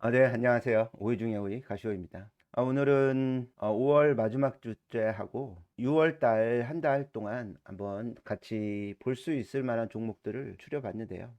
아, 네, 안녕하세요. 오이 중의 오이 가시오입니다. 아, 오늘은 5월 마지막 주째 하고 6월 달 한 달 동안 한번 같이 볼 수 있을 만한 종목들을 추려봤는데요.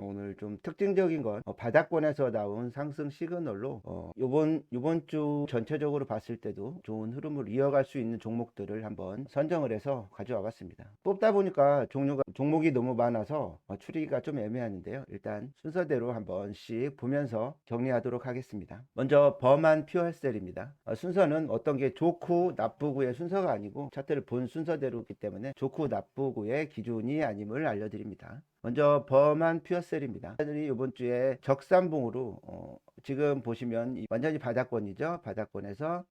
오늘 좀 특징적인 건 어, 바닥권에서 나온 상승 시그널로 어, 요번 요번 주 전체적으로 봤을 때도 좋은 흐름을 이어갈 수 있는 종목들을 한번 선정을 해서 가져와 봤습니다. 뽑다 보니까 종류가 종목이 너무 많아서 어, 추리기가 좀 애매하는데요. 일단 순서대로 한 번씩 보면서 정리하도록 하겠습니다. 먼저 범한 퓨어셀입니다. 어, 순서는 어떤 게 좋고 나쁘고의 순서가 아니고 차트를 본 순서대로기 때문에 좋고 나쁘고의 기준이 아님을 알려드립니다. 먼저 범한 퓨어셀입니다. 들이 이번 주에 적산봉으로 어, 지금 보시면 이 완전히 바닥권이죠. 바닥권에서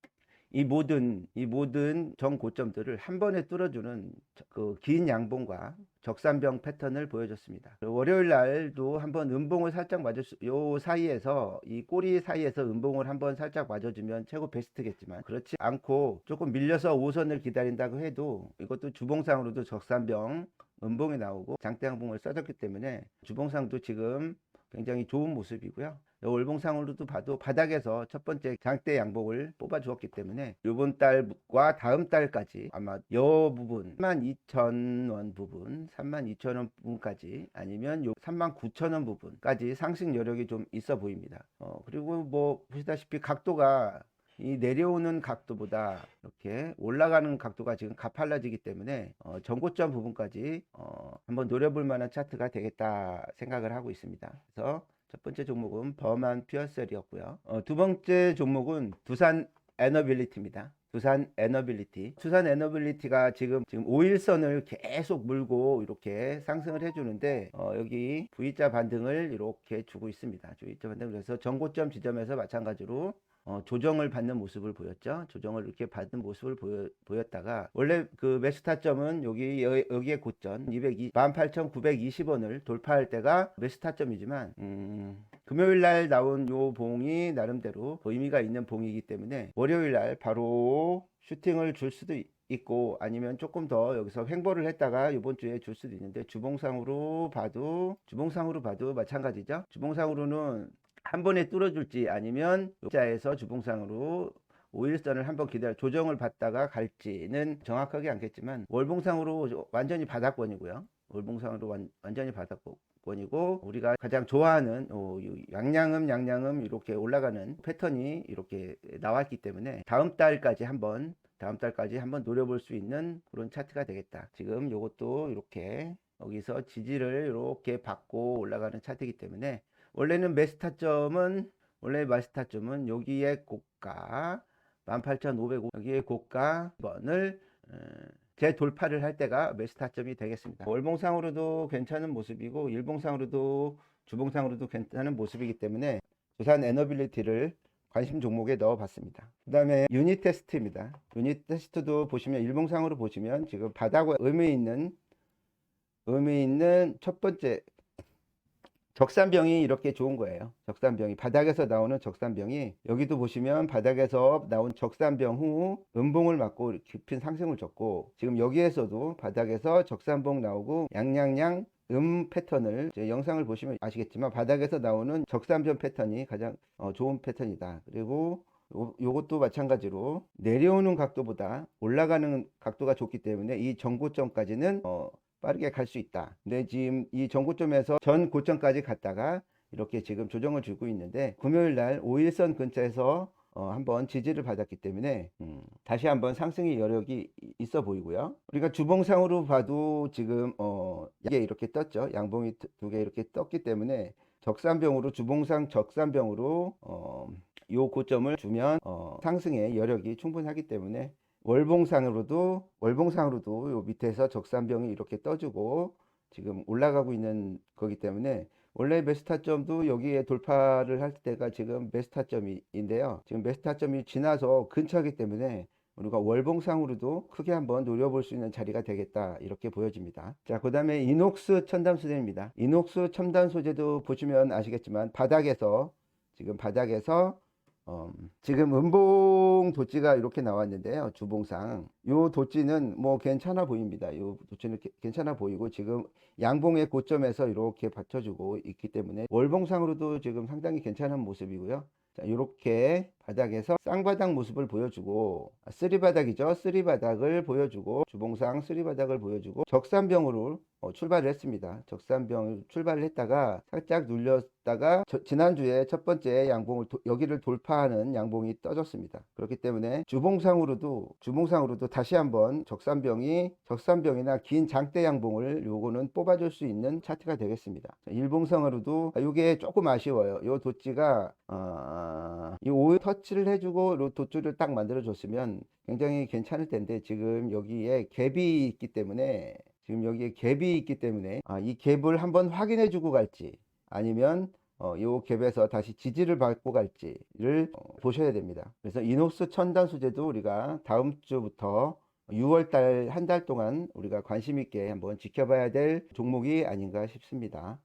이 모든 이 모든 정 고점들을 한 번에 뚫어주는 그 긴 양봉과 적산병 패턴을 보여줬습니다. 월요일 날도 한번 음봉을 살짝 맞을 수, 요 사이에서 이 꼬리 사이에서 음봉을 한번 살짝 맞아주면 최고 베스트겠지만 그렇지 않고 조금 밀려서 5선을 기다린다고 해도 이것도 주봉상으로도 적산병 음봉이 나오고 장대양봉을 써줬기 때문에 주봉상도 지금 굉장히 좋은 모습이고요. 월봉상으로도 봐도 바닥에서 첫 번째 장대 양봉을 뽑아 주었기 때문에 이번 달과 다음 달까지 아마 요 부분 32,000원 부분 32,000원 부분까지 아니면 요 39,000원 부분까지 상승 여력이 좀 있어 보입니다. 어, 그리고 뭐 보시다시피 각도가 이 내려오는 각도보다 이렇게 올라가는 각도가 지금 가팔라지기 때문에 어, 전고점 부분까지 어, 한번 노려볼 만한 차트가 되겠다 생각을 하고 있습니다. 그래서 첫 번째 종목은 범한 퓨어셀이었고요. 어, 두 번째 종목은 두산 에너빌리티입니다. 두산 에너빌리티. 두산 에너빌리티가 지금 지금 5일선을 계속 물고 이렇게 상승을 해주는데 어, 여기 V자 반등을 이렇게 주고 있습니다. V자 반등 그래서 전고점 지점에서 마찬가지로 어, 조정을 받는 모습을 보였죠. 조정을 이렇게 받는 모습을 보여, 보였다가 원래 그 매수 타점은 여기 여, 여기에 고점 220, 18,920원을 돌파할 때가 매수 타점이지만 음, 금요일 날 나온 요 봉이 나름대로 의미가 있는 봉이기 때문에 월요일 날 바로 슈팅을 줄 수도 있, 있고 아니면 조금 더 여기서 횡보를 했다가 이번 주에 줄 수도 있는데 주봉상으로 봐도 주봉상으로 봐도 마찬가지죠. 주봉상으로는 한 번에 뚫어줄지 아니면 자에서 주봉상으로 5일선을 한번 기다려 조정을 받다가 갈지는 정확하게 않겠지만 월봉상으로 완전히 바닥권이고요. 월봉상으로 완, 완전히 바닥권이고 우리가 가장 좋아하는 어, 양양음 양양음 이렇게 올라가는 패턴이 이렇게 나왔기 때문에 다음 달까지 한번 다음 달까지 한번 노려볼 수 있는 그런 차트가 되겠다. 지금 이것도 이렇게 여기서 지지를 이렇게 받고 올라가는 차트이기 때문에 원래는 매스타점은 원래 마스타점은 여기에 고가 18,500 여기에 고가 번을 어, 재돌파를 할 때가 매스타점이 되겠습니다. 월봉상으로도 괜찮은 모습이고 일봉상으로도 주봉상으로도 괜찮은 모습이기 때문에 두산 에너빌리티를 관심 종목에 넣어 봤습니다. 그 다음에 유닛 테스트입니다. 유닛 테스트도 보시면 일봉상으로 보시면 지금 바닥에 의미 있는 의미 있는 첫 번째 적산병이 이렇게 좋은 거예요. 적산병이 바닥에서 나오는 적산병이 여기도 보시면 바닥에서 나온 적산병 후 음봉을 맞고 깊은 상승을 줬고 지금 여기에서도 바닥에서 적산봉 나오고 양양양 음 패턴을 제 영상을 보시면 아시겠지만 바닥에서 나오는 적산병 패턴이 가장 어, 좋은 패턴이다. 그리고 요, 요것도 마찬가지로 내려오는 각도보다 올라가는 각도가 좋기 때문에 이 정고점까지는 어, 빠르게 갈 수 있다. 근데 지금 이 전고점에서 전 고점까지 갔다가 이렇게 지금 조정을 주고 있는데 금요일 날 5일선 근처에서 어, 한번 지지를 받았기 때문에 음, 다시 한번 상승의 여력이 있어 보이고요. 우리가 주봉상으로 봐도 지금 어, 이게 이렇게 떴죠. 양봉이 두 개 이렇게 떴기 때문에 적산병으로 주봉상 적산병으로 어, 요 고점을 주면 어, 상승의 여력이 충분하기 때문에 월봉상으로도 월봉상으로도 요 밑에서 적산병이 이렇게 떠주고 지금 올라가고 있는 거기 때문에 원래 메스타점도 여기에 돌파를 할 때가 지금 메스타점인데요. 지금 메스타점이 지나서 근처이기 때문에 우리가 월봉상으로도 크게 한번 노려볼 수 있는 자리가 되겠다 이렇게 보여집니다. 자, 그 다음에 이녹스 첨단 소재입니다. 이녹스 첨단 소재도 보시면 아시겠지만 바닥에서 지금 바닥에서 어, 지금 음봉 도찌가 이렇게 나왔는데요. 주봉상. 요 도찌는 뭐 괜찮아 보입니다. 요 도찌는 게- 괜찮아 보이고 지금 양봉의 고점에서 이렇게 받쳐주고 있기 때문에 월봉상으로도 지금 상당히 괜찮은 모습이고요. 자, 이렇게 바닥에서 쌍바닥 모습을 보여주고 아, 쓰리바닥이죠. 쓰리바닥을 보여주고 주봉상 쓰리바닥을 보여주고 적산병으로 어, 출발을 했습니다. 적산병 출발을 했다가 살짝 눌렸다가 저- 지난주에 첫 번째 양봉을 도- 여기를 돌파하는 양봉이 떠졌습니다. 그렇기 때문에 주봉상으로도 주봉상으로도 다시 한번 적산병이 적산병이나 긴 장대 양봉을 요거는 뽑아줄 수 있는 차트가 되겠습니다. 자, 일봉상으로도 아, 요게 조금 아쉬워요. 요 도찌가 아, 이 오일 터 치를 해주고 요 도찌를 딱 만들어 줬으면 굉장히 괜찮을 텐데 지금 여기에 갭이 있기 때문에 지금 여기에 갭이 있기 때문에 아, 이 갭을 한번 확인해 주고 갈지 아니면 어, 요 갭에서 다시 지지를 받고 갈지를 어, 보셔야 됩니다. 그래서 이녹스 첨단 수제도 우리가 다음 주부터 6월 달 한 달 동안 우리가 관심 있게 한번 지켜봐야 될 종목이 아닌가 싶습니다.